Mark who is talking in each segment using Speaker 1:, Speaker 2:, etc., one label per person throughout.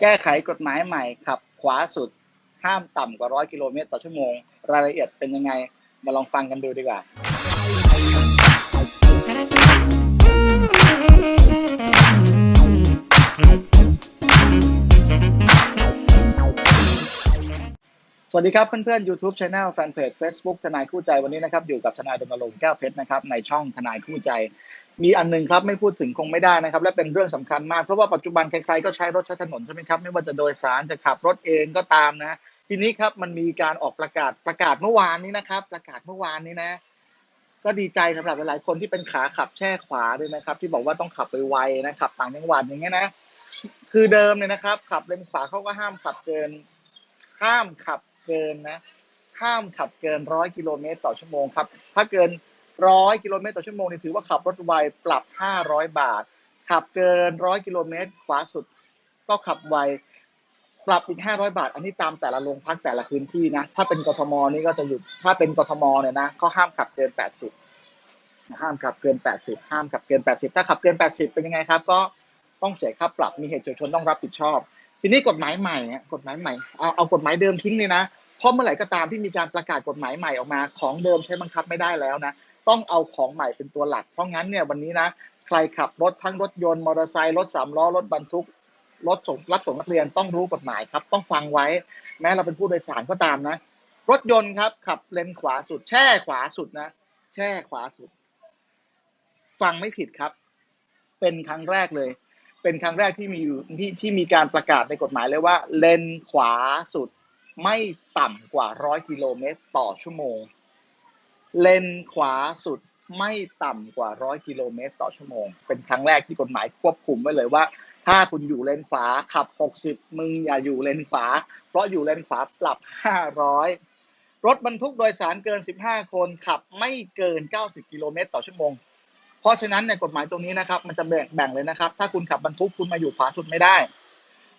Speaker 1: แก้ไขกฎหมายใหม่ขับขวาสุดห้ามต่ำกว่าร้อยกิโลเมตรต่อชั่วโมง รายละเอียดเป็นยังไง มาลองฟังกันดูดีกว่า สวัสดีครับเพื่อนๆ YouTube Channel Fanpage Facebook ทนายคู่ใจวันนี้นะครับ อยู่กับทนายรณรงค์แก้วเพชรนะครับในช่องทนายคู่ใจ มีอันหนึงครับไม่พูดถึงคงไม่ได้นะครับ และเป็นเรื่องสำคัญมากเพราะว่าปัจจุบันใครๆก็ใช้รถใช้ถนนใช่ไหมครับ ไม่ว่าจะโดยสารจะขับรถเองก็ตามนะ ทีนี้ครับมันมีการออกประกาศประกาศเมื่อวานนี้นะครับ ประกาศเมื่อวานนี้นะ ก็ดีใจสำหรับหลายๆคนที่เป็นขาขับแช่ขวาด้วยนะครับ ที่บอกว่าต้องขับไปไวนะขับต่างจังหวัดอย่างเงี้ยนะ คือเดิมเนี่ยนะครับ ขับเลนขวาเขาก็ห้ามขับเกินห้ามขับ เกินนะห้ามขับเกินร้อยกิโลเมตรต่อชั่วโมงครับ ถ้าเกินร้อยกิโลเมตรต่อชั่วโมงนี่ถือว่าขับรถไวปรับห้าร้อยบาท ขับเกินร้อยกิโลเมตรขวาสุดก็ขับไวปรับอีกห้าร้อยบาท อันนี้ตามแต่ละโรงพักแต่ละพื้นที่นะ ถ้าเป็นกทมนี่ก็จะหยุด ถ้าเป็นกทมเนี่ยนะเขาห้ามขับเกินแปดสิบห้ามขับเกินแปดสิบห้ามขับเกินแปดสิบถ้าขับเกินแปดสิบเป็นยังไงครับ ก็ต้องเสียค่าปรับมีเหตุฉุกเฉินต้องรับผิดชอบ ทีนี้กฎหมายใหม่กฎหมายใหม่เอาเอากฎหมายเดิมทิ้งเลยนะเพราะเมื่อไหร่ก็ตามที่มีการประกาศกฎหมายใหม่ออกมา ของเดิมใช้บังคับไม่ได้แล้วนะต้องเอาของใหม่เป็นตัวหลัก เพราะงั้นเนี่ยวันนี้นะใครขับรถทั้งรถยนต์มอเตอร์ไซค์รถสามล้อรถบรรทุกรถส่งรับส่งนักเรียนต้องรู้กฎหมายครับ ต้องฟังไว้ แม้เราเป็นผู้โดยสารก็ตามนะ รถยนต์ครับ ขับเลนขวาสุด แช่ขวาสุดนะ แช่ขวาสุด ฟังไม่ผิดครับ เป็นครั้งแรกเลย เป็นครั้งแรกที่มีอยู่ที่ที่มีการประกาศในกฎหมายเลยว่า เลนขวาสุดไม่ต่ำกว่าร้อยกิโลเมตรต่อชั่วโมง เลนขวาสุดไม่ต่ำกว่าร้อยกิโลเมตรต่อชั่วโมง เป็นครั้งแรกที่กฎหมายควบคุมไว้เลยว่า ถ้าคุณอยู่เลนขวาขับ 60 มึงอย่าอยู่เลนขวา เพราะอยู่เลนขวาปรับ 500 รถบรรทุกโดยสารเกิน 15 คนขับไม่เกิน 90 กิโลเมตรต่อชั่วโมง เพราะฉะนั้นในกฎหมายตรงนี้นะครับมันจะแบ่งแบ่งเลยนะครับ ถ้าคุณขับบรรทุกคุณมาอยู่ขวาสุดไม่ได้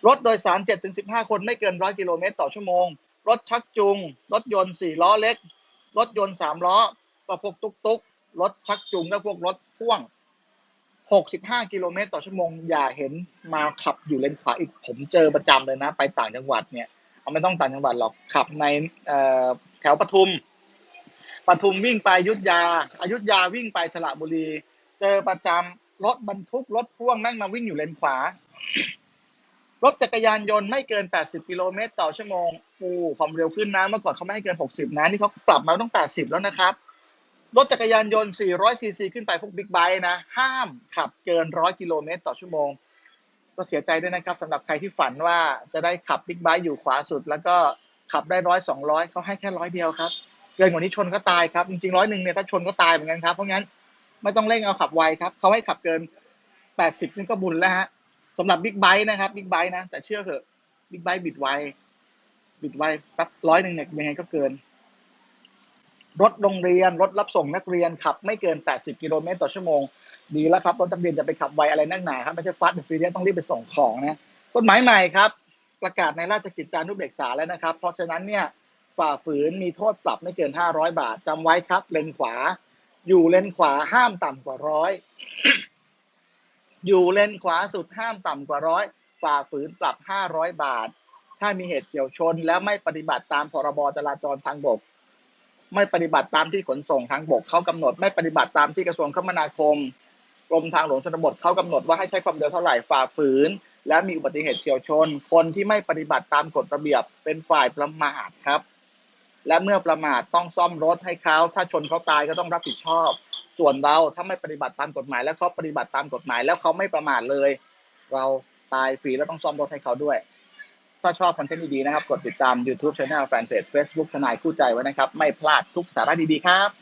Speaker 1: รถโดยสาร 7-15 คนไม่เกิน 100 กิโลเมตรต่อชั่วโมง รถชักจูง รถยนต์ 4 ล้อเล็ก รถยนต์ 3 ล้อก็พวกตุกตุกๆรถชักจูงก็พวกรถพ่วง 65 กิโลเมตรต่อชั่วโมง อย่าเห็นมาขับอยู่เลนขวาอีกผมเจอประจำเลยนะ ไปต่างจังหวัดเนี่ยเอาไม่ต้องต่างจังหวัดหรอกขับในแถวปทุมปทุมวิ่งไปยุทธยาอายุทยาวิ่งไปสระบุรี เจอประจำรถบรรทุกรถพ่วงนั่งมาวิ่งอยู่เลนขวา รถจักรยานยนต์ไม่เกิน 80 กิโลเมตรต่อชั่วโมงโอ้ความเร็วขึ้นนะเมื่อก่อนเขาไม่ให้เกิน 60 นะนี่เขาปรับมาต้อง 80 แล้วนะครับรถจักรยานยนต์ 400 ซีซี ขึ้นไปพวกบิ๊กไบค์นะ ห้ามขับเกิน 100 กิโลเมตรต่อชั่วโมง ก็เสียใจด้วยนะครับสำหรับใครที่ฝันว่าจะได้ขับบิ๊กไบค์อยู่ขวาสุด แล้วก็ขับได้ร้อยสองร้อยเขาให้แค่ร้อยเดียวครับ เกินกว่านี้ชนก็ตายครับ จริงๆร้อยหนึ่งเนี่ยถ้าชนก็ตายเหมือนกันครับ เพราะงั้น ไม่ต้องเร่งเอาขับไวครับเขาให้ขับเกิน 80นี่ก็บุญแล้วฮะสำหรับบิ๊กไบค์นะครับบิ๊กไบค์นะ แต่เชื่อเถอะบิ๊กไบค์บิดไวบิดไวแป๊บร้อยหนึ่งเนี่ยยังไงก็เกิน รถโรงเรียน รถรับส่งนักเรียนขับไม่เกิน 80 กิโลเมตรต่อชั่วโมง ดีแล้วครับ รถนักเรียนจะไปขับไวอะไรนักหนาครับไม่ใช่ฟาสต์ฟรีเดียต้องรีบไปส่งของนะกฎหมายใหม่ครับ ประกาศในราชกิจจานุเบกษาแล้วนะครับ เพราะฉะนั้นเนี่ยฝ่าฝืนมีโทษปรับไม่เกิน 500 บาทจำไว้ครับ เลนขวา อยู่เลนขวาห้ามต่ำกว่าร้อยอยู่เลนขวาสุดห้ามต่ำกว่าร้อยฝ่าฝืนปรับ 500 บาท ถ้ามีเหตุเฉียวชน แล้วไม่ปฏิบัติตามพรบจราจรทางบก ไม่ปฏิบัติตามที่ขนส่งทางบกเขากำหนด ไม่ปฏิบัติตามที่กระทรวงคมนาคมกรมทางหลวงชนบทเขากำหนดว่าให้ใช้ความเร็วเท่าไหร่ฝ่าฝืน และมีอุบัติเหตุเฉียวชน คนที่ไม่ปฏิบัติตามกฎระเบียบเป็นฝ่ายประมาทครับ และเมื่อประมาทต้องซ่อมรถให้เขาถ้าชนเขาตายก็ต้องรับผิดชอบ ส่วนเราถ้าไม่ปฏิบัติตามกฎหมาย แล้วเขาปฏิบัติตามกฎหมาย แล้วเขาไม่ประมาทเลย เราตายฟรีแล้วต้องซ่อมรถให้เขาด้วย ถ้าชอบคอนเทนต์ดีๆนะครับ กดติดตาม YouTube Channel Fanpage Facebook ทนายคู่ใจไว้นะครับ ไม่พลาดทุกสาระดีๆครับ